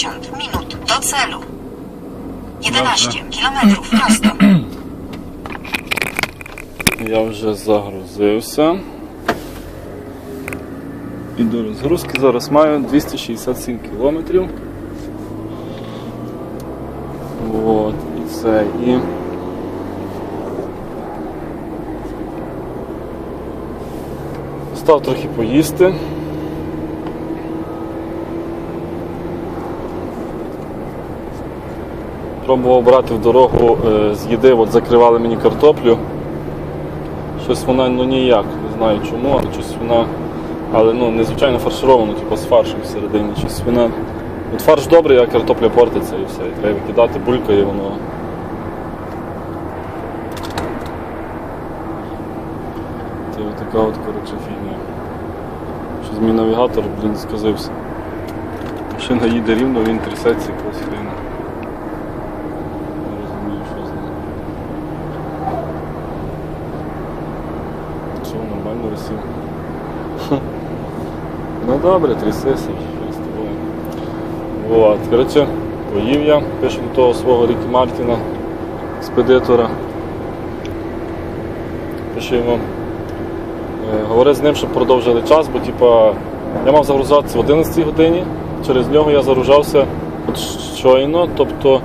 50 minut do celu. 11 kilometrów prosto. Я вже загрузився. І до розгрузки зараз маю 267 кілометрів. От, і це. І... Став трохи поїсти. Пробував брати в дорогу е, з їди, от закривали мені картоплю. Щось вона ну ніяк, не знаю чому, але щось вона. Але ну, незвичайно фаршировано, типу з фаршем всередині. Щось вона. От фарш добрий, а картопля портиться і все. І треба викидати, булькає воно. Це така от коротше фігня. Щось мій навігатор, блін, сказився. Машина їде рівно, він трясеться якось фігня. Не розумію, що з ним. Що, висів? Ну добре, трясися, що з тобою. Вот. Коротше, поїв я, пишу до того свого Рікі Мартіна, експедитора. Пишу йому. Е, Говорив з ним, щоб продовжили час, бо типа, я мав загружатися в 11 годині, через нього я загружався щойно, тобто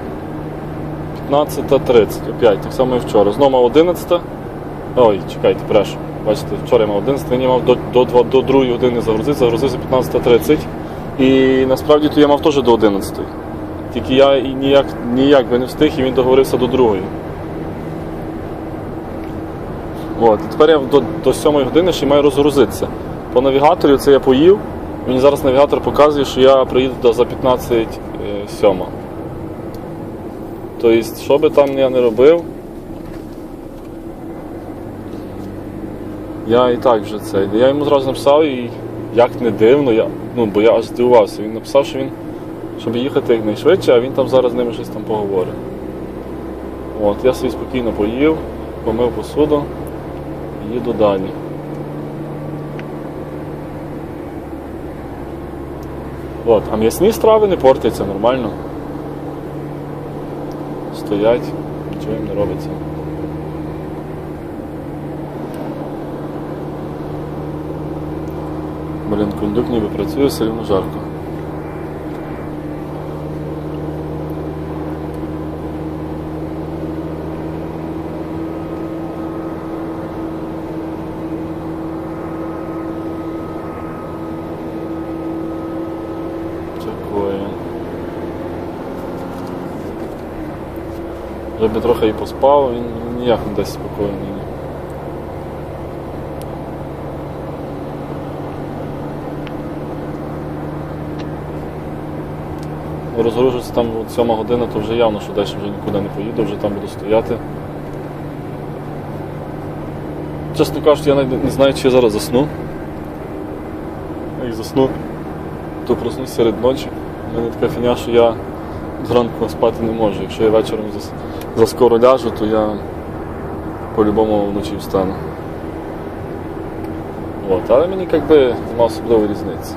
15.30, опять, так само і вчора. Знову 11. Ой, чекайте, брешу. Бачите, вчора я мав 11, він мав до, до, 2, до 2 години загрузити, загрузився 15.30. І насправді то я мав теж до 11. Тільки я і ніяк, ніяк би не встиг, і він договорився до 2. От, і тепер я до, до 7 години ще маю розгрузитися. По навігаторі це я поїв. Мені зараз навігатор показує, що я приїду до- за 15 е, 7. Тобто, що би там я не робив, я і так вже це. Я йому зразу написав, і як не дивно, я, ну, бо я аж здивувався. Він написав, що він, щоб їхати якнайшвидше, а він там зараз з ними щось там поговорить. От, я собі спокійно поїв, помив посуду і їду далі. От, а м'ясні страви не портяться нормально. Стоять, нічого їм не робиться. Блін, кондук ніби працює, все рівно жарко. Вже би трохи і поспав, він ніяк не дасть спокою. Розгружуся там 7 година, то вже явно, що далі вже нікуди не поїду, вже там буду стояти. Чесно кажучи, я навіть не знаю, чи я зараз засну. Як засну, то проснусь серед ночі. У мене така фіня, що я зранку спати не можу. Якщо я вечором зас- заскоро ляжу, то я по-любому вночі встану. От, але мені якби нема особливої різниці.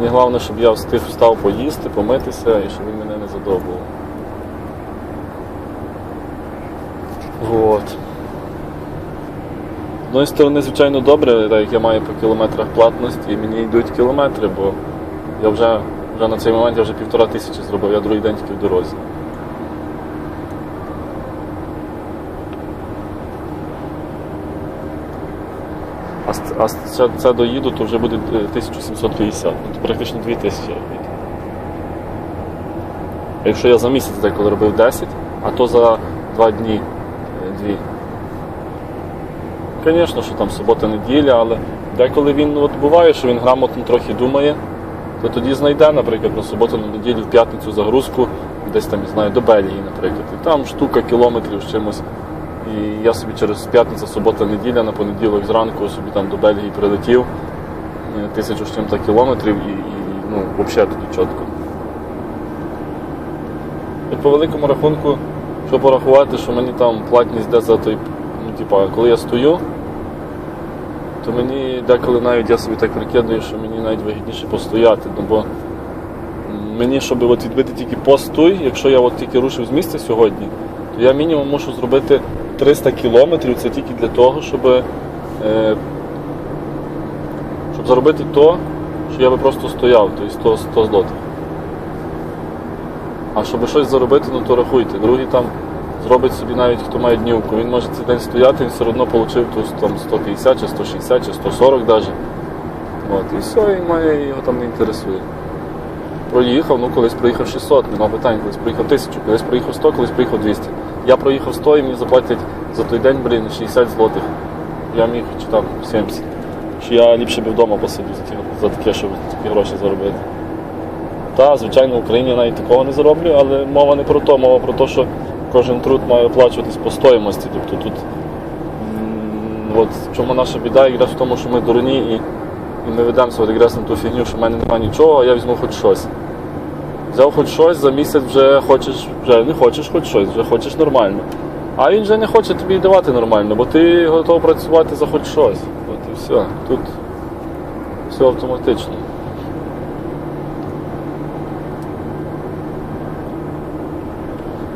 Мені головне, щоб я встиг встав поїсти, помитися і щоб він мене не задовбував. От. З одної сторони, звичайно, добре, так як я маю по кілометрах платності і мені йдуть кілометри, бо я вже, вже на цей момент я вже півтора тисячі зробив, я другий день тільки в дорозі. А, це, це доїду, то вже буде е, 1750, ну, практично 2000 робити. Якщо я за місяць деколи робив 10, а то за 2 дні 2. Звісно, що там субота-неділя, але деколи він от буває, що він грамотно трохи думає, то тоді знайде, наприклад, на суботу на неділю в п'ятницю загрузку, десь там, не знаю, до Бельгії, наприклад. І там штука кілометрів з чимось. І я собі через п'ятниця, субота, неділя, на понеділок зранку собі там до Бельгії прилетів е, тисячу з чим-то кілометрів і, і ну, взагалі тоді чітко. І по великому рахунку, що порахувати, що мені там платність де за той, ну, типа, коли я стою, то мені деколи навіть я собі так прикидаю, що мені навіть вигідніше постояти, ну, бо мені, щоб от відбити тільки пост той, якщо я от тільки рушив з місця сьогодні, то я мінімум мушу зробити 300 кілометрів. Це тільки для того, щоб, е, щоб заробити то, що я би просто стояв, тобто 100, 100 злотих. А щоб щось заробити, ну то рахуйте. Другий там зробить собі навіть хто має днівку. Він може цей день стояти, він все одно отримав там 150 чи 160 чи 140 навіть. От, і все, і має його там не інтересує. Проїхав, ну колись проїхав 600, нема питань, колись проїхав 1000, колись проїхав 100, колись проїхав 200. Я проїхав 100 і мені заплатять за той день, блін, 60 злотих. Я міг чи там 70. Що я ліпше би вдома посидів за, за таке, щоб такі гроші заробити. Та, звичайно, в Україні я навіть такого не зароблю, але мова не про то, мова про те, що кожен труд має оплачуватись по стоїмості. Тобто тут м, от в чому наша біда, якраз в тому, що ми дурні і, і ми ведемося от якраз на ту фігню, що в мене немає нічого, а я візьму хоч щось. Взяв хоч щось, за місяць вже хочеш, вже не хочеш хоч щось, вже хочеш нормально. А він вже не хоче тобі давати нормально, бо ти готовий працювати за хоч щось. От і все. Тут все автоматично.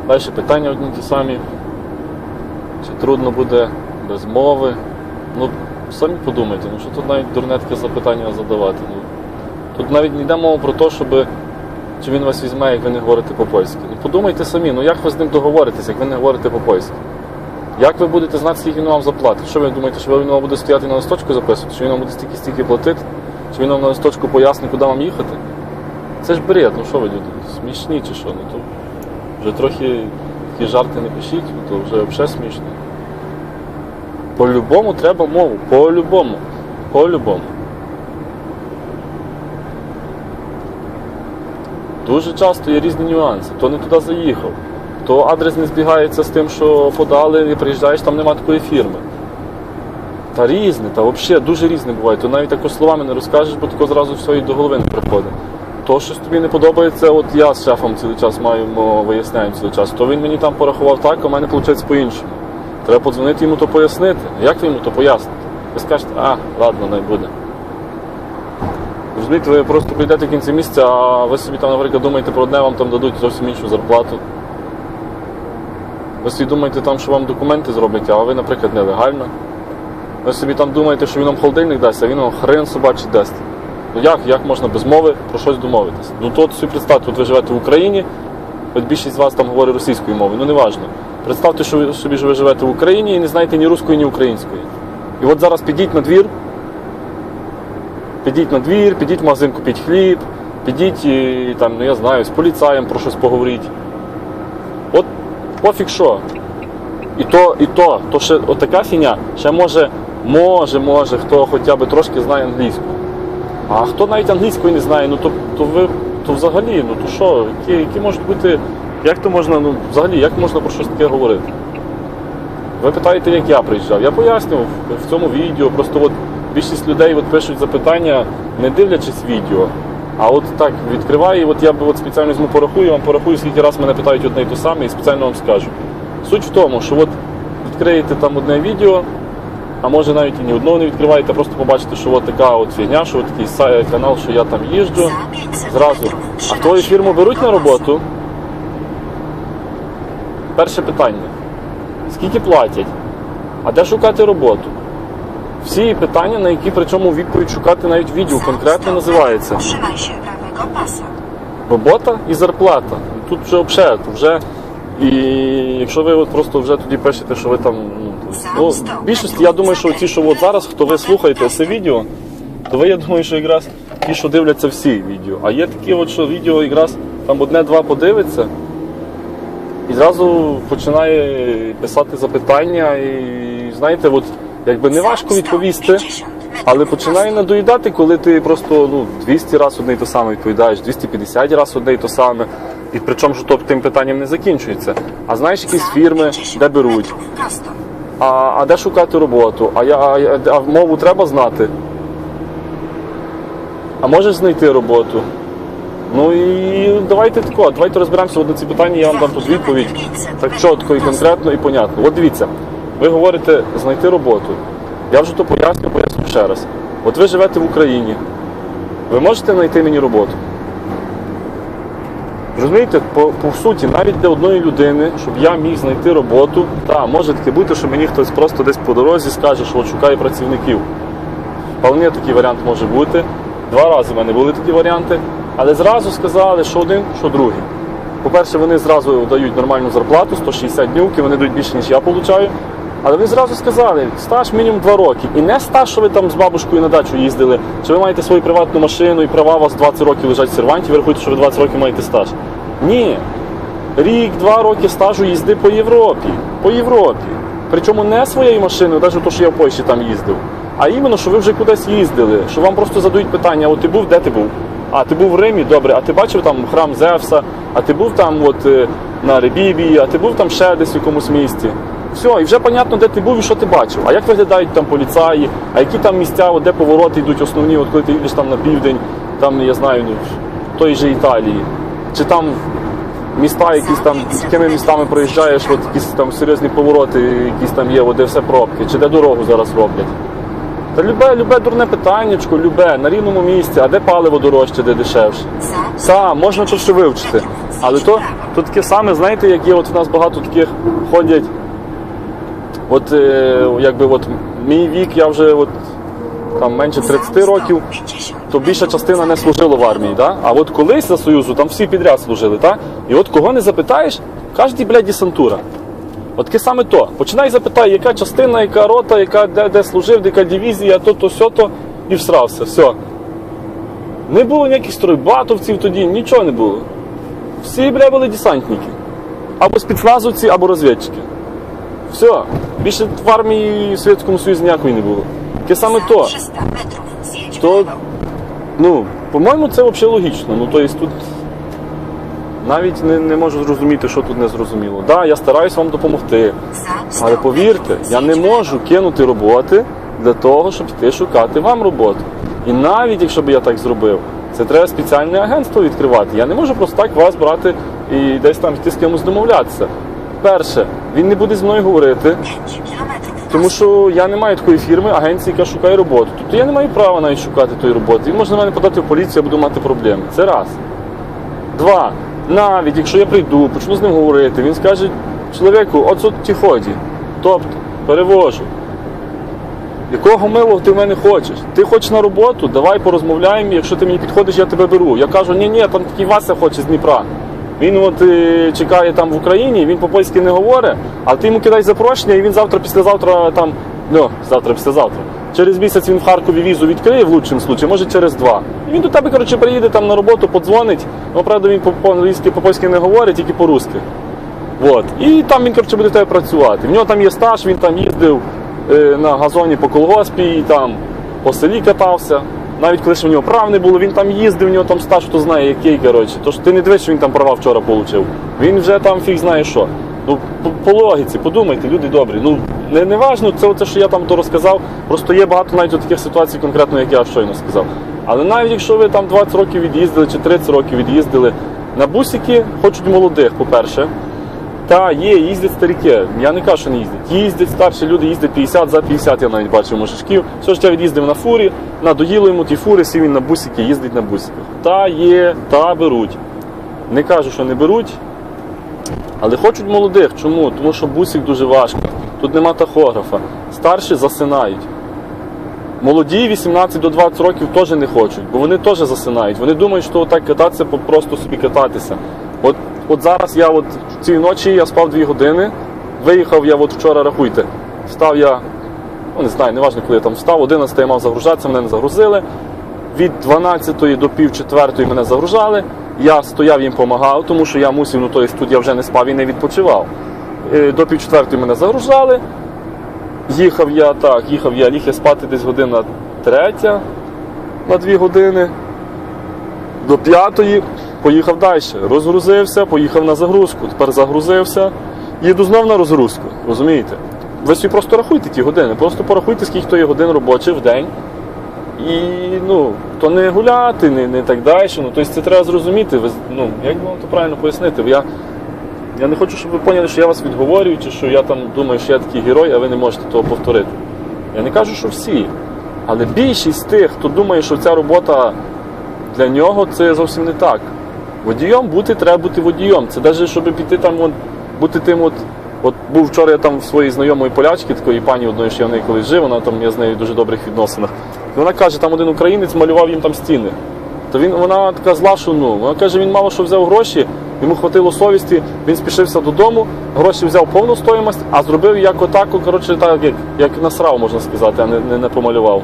Далі питання одні ті самі. Чи трудно буде без мови? Ну, самі подумайте, ну що тут навіть дурне таке запитання задавати. Ну, тут навіть не йде мова про те, щоб чи він вас візьме, як ви не говорите по-польськи. Ну подумайте самі, ну як ви з ним договоритесь, як ви не говорите по-польськи? Як ви будете знати, скільки він вам заплатить? Що ви думаєте, що він вам буде стояти на листочку записувати, що він вам буде стільки-стільки платити, чи він вам на листочку пояснить, куди вам їхати? Це ж бред, ну що ви люди? Смішні чи що? Ну то вже трохи такі жарти не пишіть, ну, то вже взагалі смішно. По-любому треба мову. По-любому. По-любому. Дуже часто є різні нюанси. То не туди заїхав, то адрес не збігається з тим, що подали, і приїжджаєш, там нема такої фірми. Та різне, та взагалі дуже різне буває. То навіть також словами не розкажеш, бо тако зразу все і до голови не приходить. То, щось тобі не подобається, от я з шефом цілий час маємо, виясняємо цілий час, то він мені там порахував так, а в мене виходить по-іншому. Треба подзвонити йому то пояснити. Як ви йому то поясните? Ви скажете, а, ладно, не буде. Розумієте, ви просто прийдете в кінці місяця, а ви собі там, наприклад, думаєте про одне, вам там дадуть зовсім іншу зарплату. Ви собі думаєте, там, що вам документи зроблять, а ви, наприклад, нелегально. Ви собі там думаєте, що він вам холодильник дасть, а він вам хрен собачий дасть. Ну як, як можна без мови про щось домовитися? Ну то собі представте, от ви живете в Україні, от більшість з вас там говорить російською мовою, ну не важно. Представте, що ви собі що ви живете в Україні і не знаєте ні руської, ні української. І от зараз підіть на двір, підіть на двір, підіть в магазин, купіть хліб, підіть і там, ну я знаю, з поліцаєм про щось поговоріть. От пофіг що. І то, і то, то ще от така фіня, ще може, може, може, хто хоча б трошки знає англійську. А хто навіть англійської не знає, ну то, то ви то взагалі, ну то що, які, які можуть бути, як то можна, ну взагалі, як можна про щось таке говорити? Ви питаєте, як я приїжджав. Я пояснював в цьому відео, просто от більшість людей от пишуть запитання, не дивлячись відео. А от так відкриваю, і от я б от спеціально візьму порахую, вам порахую, скільки раз мене питають одне і те саме, і спеціально вам скажу. Суть в тому, що от відкриєте там одне відео, а може навіть і ні одного не відкриваєте, просто побачите, що от така от фігня, що от такий канал, що я там їжджу. Зразу. А твою фірму беруть на роботу? Перше питання. Скільки платять? А де шукати роботу? Всі питання, на які причому відповідь шукати навіть відео конкретно називається. Робота і зарплата. Тут вже взагалі, вже. І якщо ви от просто вже тоді пишете, що ви там. Ну, ну, в більшості, я думаю, що ті, що от зараз, хто ви слухаєте це відео, то ви, я думаю, що якраз ті, що дивляться всі відео. А є такі, от, що відео якраз там одне-два подивиться, і зразу починає писати запитання, і знаєте, от якби не важко відповісти. Але починає надоїдати, коли ти просто ну, 200 разів одне і те саме відповідаєш, 250 разів одне і те саме. І причому що то тим питанням не закінчується. А знаєш якісь фірми, де беруть, а, а де шукати роботу, а, я, а, а мову треба знати. А можеш знайти роботу? Ну і давайте тако, давайте розберемося на ці питання, я вам дам тут відповідь так чітко і конкретно і понятно. От дивіться, ви говорите знайти роботу. Я вже то поясню, поясню ще раз. От ви живете в Україні. Ви можете знайти мені роботу? Розумієте, по, по суті, навіть для одної людини, щоб я міг знайти роботу, та може таке бути, що мені хтось просто десь по дорозі скаже, що шукає працівників. Вполне такий варіант може бути. Два рази в мене були такі варіанти, але зразу сказали, що один, що другий. По-перше, вони зразу дають нормальну зарплату, 160 днівки, вони дають більше, ніж я получаю. Але вони зразу сказали, стаж мінімум 2 роки. І не стаж, що ви там з бабушкою на дачу їздили, чи ви маєте свою приватну машину і права у вас 20 років лежать в серванті, ви рахуєте, що ви 20 років маєте стаж. Ні. Рік, два роки стажу їзди по Європі. По Європі. Причому не своєю машиною, навіть то, що я в Польщі там їздив, а іменно, що ви вже кудись їздили, що вам просто задають питання, от ти був, де ти був? А ти був в Римі, добре, а ти бачив там храм Зевса, а ти був там от, е, на Ребібії, а ти був там ще десь в якомусь місті. Все, і вже понятно, де ти був і що ти бачив. А як виглядають там поліцаї, а які там місця, де повороти йдуть основні, от коли ти їдеш там на південь, там, я знаю, ну, в той же Італії. Чи там міста, якісь там, якими містами проїжджаєш, от якісь там серйозні повороти, якісь там є, от, де все пробки, чи де дорогу зараз роблять. Та любе, любе дурне питаннячко, любе, на рівному місці, а де паливо дорожче, де дешевше. Сам, можна то що вивчити. Але то, то таке саме, знаєте, як є, от в нас багато таких ходять. От е, якби от мій вік, я вже от, там менше 30 років, то більша частина не служила в армії. Да? А от колись за Союзу там всі підряд служили. Да? І от кого не запитаєш, кожній, блядь, десантура. От таке саме то. Починай запитай, яка частина, яка рота, яка де, де служив, яка дивізія, то, то, сьо, то, і всрався. Все. Не було ніяких стройбатовців тоді, нічого не було. Всі, бля, були десантники. Або спецназовці, або розвідчики. Все. Більше в армії в Совєтському Союзі ніякої не було. Таке саме то. 300 metrów zjedź w To- lewo. Ну, по-моєму, це взагалі логічно. Ну, тобто тут навіть не, не можу зрозуміти, що тут не зрозуміло. Так, да, я стараюсь вам допомогти. Але повірте, я не можу кинути роботи для того, щоб піти шукати вам роботу. І навіть якщо б я так зробив, це треба спеціальне агентство відкривати. Я не можу просто так вас брати і десь там йти з кимось домовлятися. Перше, він не буде зі мною говорити, 5 kilometrów w тому що я не маю такої фірми, агенції, яка шукає роботу. Тобто я не маю права навіть шукати тої роботи. Він може на мене подати в поліцію, я буду мати проблеми. Це раз. Два. Навіть якщо я прийду, почну з ним говорити, він скаже чоловіку, от тут ті ході. Тобто, перевожу. Якого милого ти в мене хочеш? Ти хочеш на роботу, давай порозмовляємо, якщо ти мені підходиш, я тебе беру. Я кажу, ні, ні, там такий Вася хоче з Дніпра. Він от е, чекає там в Україні, він по-польськи не говорить, а ти йому кидай запрошення, і він завтра, післязавтра там, ну, завтра, післязавтра. Через місяць він в Харкові візу відкриє в лучшому случаї, може через два. І він до тебе, коротше, приїде там на роботу, подзвонить. Ну, правда, він по- по-англійськи, по-польськи не говорить, тільки по-русски. Вот. І там він коротше, буде в тебе працювати. В нього там є стаж, він там їздив е, на газоні по колгоспі, і там по селі катався. Навіть коли ще в нього прав не було, він там їздив, в нього там стаж, хто знає, який, коротше. Тож ти не дивись, що він там права вчора отримав. Він вже там фіг знає що. Ну, по, по логіці, подумайте, люди добрі. Ну, не, не важно, це оце, що я там то розказав. Просто є багато навіть таких ситуацій, конкретно, як я щойно сказав. Але навіть якщо ви там 20 років від'їздили чи 30 років від'їздили, на бусики хочуть молодих, по-перше. Та, є, їздять старіки. Я не кажу, що не їздять. Їздять старші люди, їздять 50 за 50, я навіть бачив мужичків. Все життя від'їздив на фурі, надоїло йому ті фури, сів він на бусики, їздить на бусиках. Та є, та беруть. Не кажу, що не беруть. Але хочуть молодих. Чому? Тому що бусик дуже важко. Тут нема тахографа. Старші засинають. Молоді 18 до 20 років теж не хочуть, бо вони теж засинають. Вони думають, що так кататися, просто собі кататися. От, от зараз я от цієї ночі я спав 2 години, виїхав я от вчора, рахуйте, встав я, ну не знаю, неважно, коли я там встав, 11 я мав загружатися, мене не загрузили. Від 12 до пів четвертої мене загружали. Я стояв їм допомагав, тому що я мусив, ну тобто тут я вже не спав і не відпочивав. Е, До пів четвертої мене загружали. Їхав я так, їхав я, ліг я спати десь година третя на дві години. До п'ятої поїхав далі. Розгрузився, поїхав на загрузку. Тепер загрузився. Їду знов на розгрузку. Розумієте? Ви собі просто рахуйте ті години. Просто порахуйте, скільки то є годин робочих в день. І ну, то не гуляти, не, не так далі. Ну, тобто це треба зрозуміти. Ви, ну, як вам то правильно пояснити? Я, я не хочу, щоб ви поняли, що я вас відговорюю, чи що я там думаю, що я такий герой, а ви не можете того повторити. Я не кажу, що всі. Але більшість тих, хто думає, що ця робота для нього, це зовсім не так. Водієм бути треба бути водієм. Це навіть щоб піти там, от, бути тим от. От був вчора я там в своїй знайомої полячки, такої пані одної, що я в неї колись жив, вона там я з нею в дуже добрих відносинах. І вона каже, там один українець малював їм там стіни. То він, вона така зла, що ну. Вона каже, він мало що взяв гроші, йому хватило совісті, він спішився додому, гроші взяв повну стоїмость, а зробив як отаку, коротше, так, як, як насрав, можна сказати, а не, не, не помалював.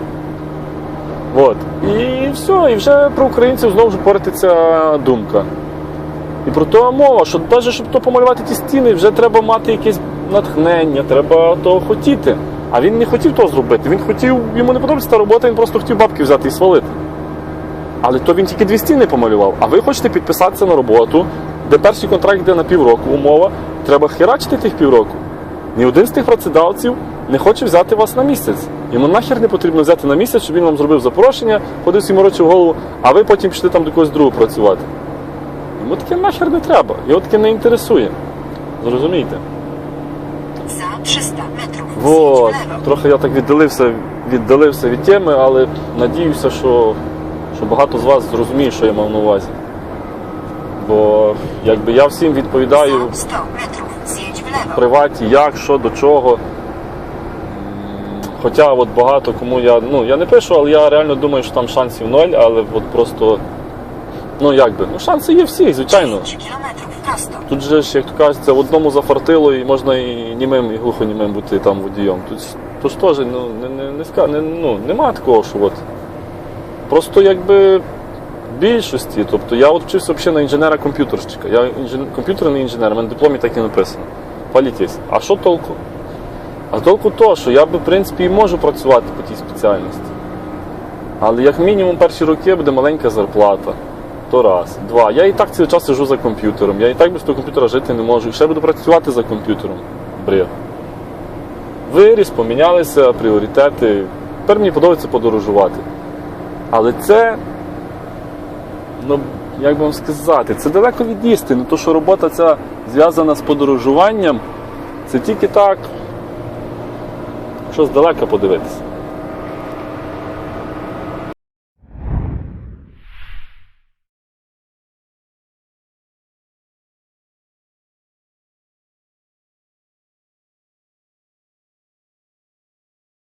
От. І все, і вже про українців знову ж портиться думка. І про то мова, що навіть щоб то помалювати ті стіни, вже треба мати якесь натхнення, треба того хотіти. А він не хотів того зробити. Він хотів, йому не подобається та робота, він просто хотів бабки взяти і свалити. Але то він тільки дві стіни помалював. А ви хочете підписатися на роботу, де перший контракт йде на півроку, умова, треба херачити тих півроку. Ні один з тих працедавців не хоче взяти вас на місяць. Йому нахер не потрібно взяти на місяць, щоб він вам зробив запрошення, ходив всі морочив голову, а ви потім пішли там до когось другого працювати. Йому таке нахер не треба, його таке не інтересує. Зрозумієте? Za 300 metrów Вот. Трохи я так віддалився, віддалився від теми, але надіюся, що, що багато з вас зрозуміє, що я мав на увазі. Бо якби я всім відповідаю 100 metrów в приваті, як, що, до чого. Хоча от багато кому я. Ну, я не пишу, але я реально думаю, що там шансів ноль, але от просто. Ну як би, ну шанси є всі, звичайно. 10 kilometrów prosto. Тут же ж, як то кажеться, в одному зафартило і можна і німим, і глухонімим бути там водієм. Тут ж- то ж теж ну, не, не, не, не, ну, нема такого, що от. Просто якби в більшості. Тобто я от вчився взагалі на інженера-комп'ютерщика. Я інжен... комп'ютерний інженер, у мене в дипломі так і написано. Політесь. А що толку? А толку то, що я би, в принципі, і можу працювати по тій спеціальності. Але як мінімум перші роки буде маленька зарплата. То раз. Два. Я і так цілий час сижу за комп'ютером. Я і так без того комп'ютера жити не можу. І ще буду працювати за комп'ютером. Бред. Виріс, помінялися пріоритети. Тепер мені подобається подорожувати. Але це, ну, як би вам сказати, це далеко від істини. То, що робота ця зв'язана з подорожуванням, це тільки так, що далеко подивитися.